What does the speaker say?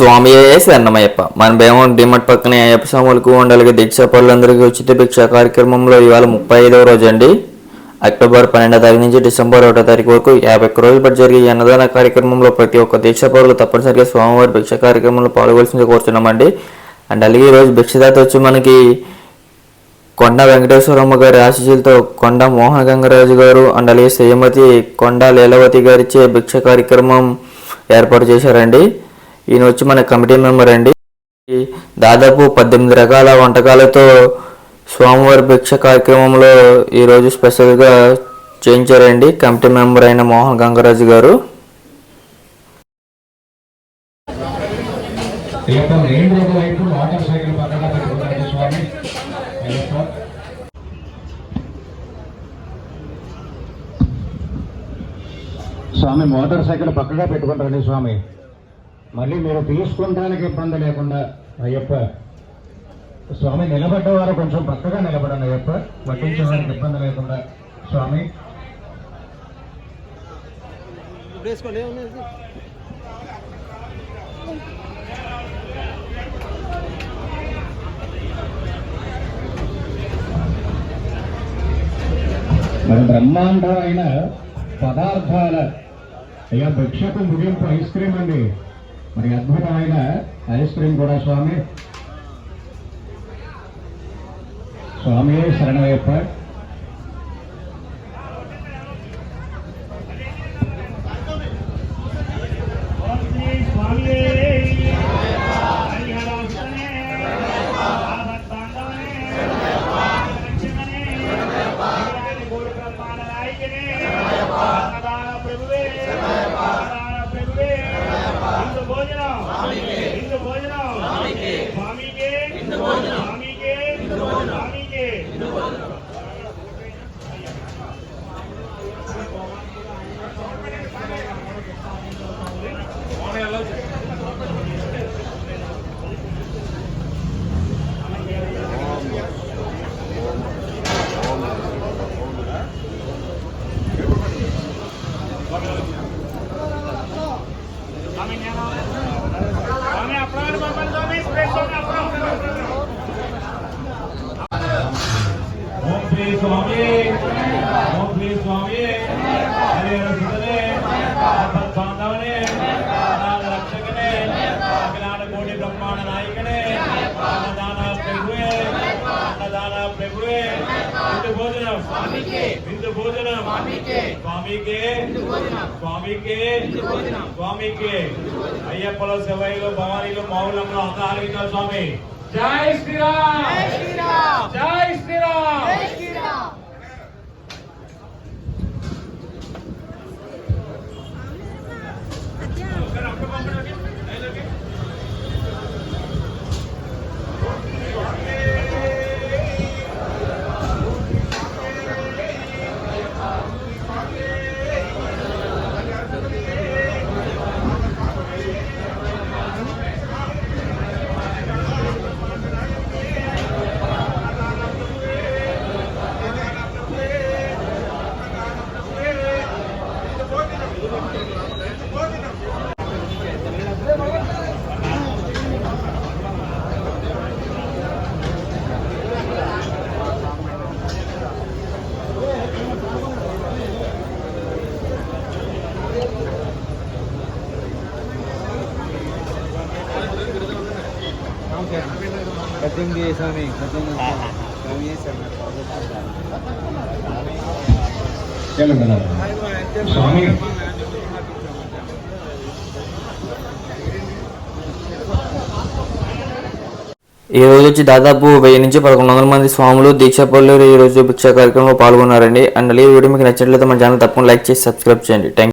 స్వామి అన్నమయ్యప్ప. మన భీమం డిమట్ పక్కనే అయ్యప్ప స్వాములకు ఉండలిగే దీక్ష పనులందరికీ ఉచిత భిక్ష కార్యక్రమంలో ఇవాళ ముప్పై ఐదవ రోజు అండి అక్టోబర్ పన్నెండో తారీఖు నుంచి డిసెంబర్ ఒకటో తారీఖు వరకు యాభై ఒక్క రోజులు పాటు జరిగే అన్నదాన కార్యక్రమంలో ప్రతి ఒక్క దీక్ష పౌరులు తప్పనిసరిగా స్వామివారి భిక్ష కార్యక్రమంలో పాల్గొల్సింది కోరుతున్నామండి అండ్ అలాగే ఈరోజు భిక్షదాత వచ్చి మనకి కొండ వెంకటేశ్వరమ్మ గారి ఆశీస్సులతో కొండ మోహన గంగరాజు గారు అండ్ అలాగే శ్రీమతి కొండ లీలవతి గారిచే భిక్ష కార్యక్రమం ఏర్పాటు చేశారండి. ఈయన వచ్చి మన కమిటీ మెంబర్ అండి. దాదాపు పద్దెనిమిది రకాల వంటకాలతో స్వామివారి భిక్ష కార్యక్రమంలో ఈరోజు స్పెషల్గా చేయించారండి. కమిటీ మెంబర్ అయిన మోహన్ గంగరాజు గారు. స్వామి మోటార్ సైకిల్ పక్కగా పెట్టుకుంటారండి స్వామి. మళ్ళీ మీరు తీసుకుంటానికి ఇబ్బంది లేకుండా అయ్యప్ప. స్వామి నిలబడ్డవారు కొంచెం పక్కగా నిలబడండి అయ్యప్ప. వడ్డించడానికి ఇబ్బంది లేకుండా. స్వామి. మరి బ్రహ్మాండమైన పదార్థాల అయ్యా భిక్షకు ముగింపు ఐస్ క్రీమ్ అండి. మరి అద్భుతమైన ఐస్ క్రీమ్ కూడా స్వామి. స్వామి శరణయ్యప్ప いいね。స్వామి హరే రసుదనే ఆపద్బాంధవనే అనాథ రక్షకనే అజ్ఞాన కోటి బ్రహ్మాండ నాయకనే అన్నదాన ప్రభువే అన్నదాన ప్రభువే. విందు భోజనం. స్వామికే. విందు భోజనం. స్వామికే. స్వామికే. స్వామికే. స్వామికే. అయ్యప్పలో శివయ్యలో భవానీలో మౌలంలో అందాలించారు స్వామి. జై శ్రీరామ్. జై శ్రీరామ్. Yeah. కటింగ్ స్వామి కటింగ్ స్వామి చేశారు స్వామి ఈ రోజు వచ్చి దాదాపు వెయ్యి నుంచి పదకొండు వందల మంది స్వాములు దీక్ష పల్లెలు ఈ రోజు భిక్షా కార్యక్రమంలో పాల్గొన్నారండి. అండ్ అలాగే ఈ వీడియో మీకు నచ్చినట్లయితే మన ఛానల్ తప్పకుండా లైక్ చేసి సబ్స్క్రైబ్ చేయండి. థ్యాంక్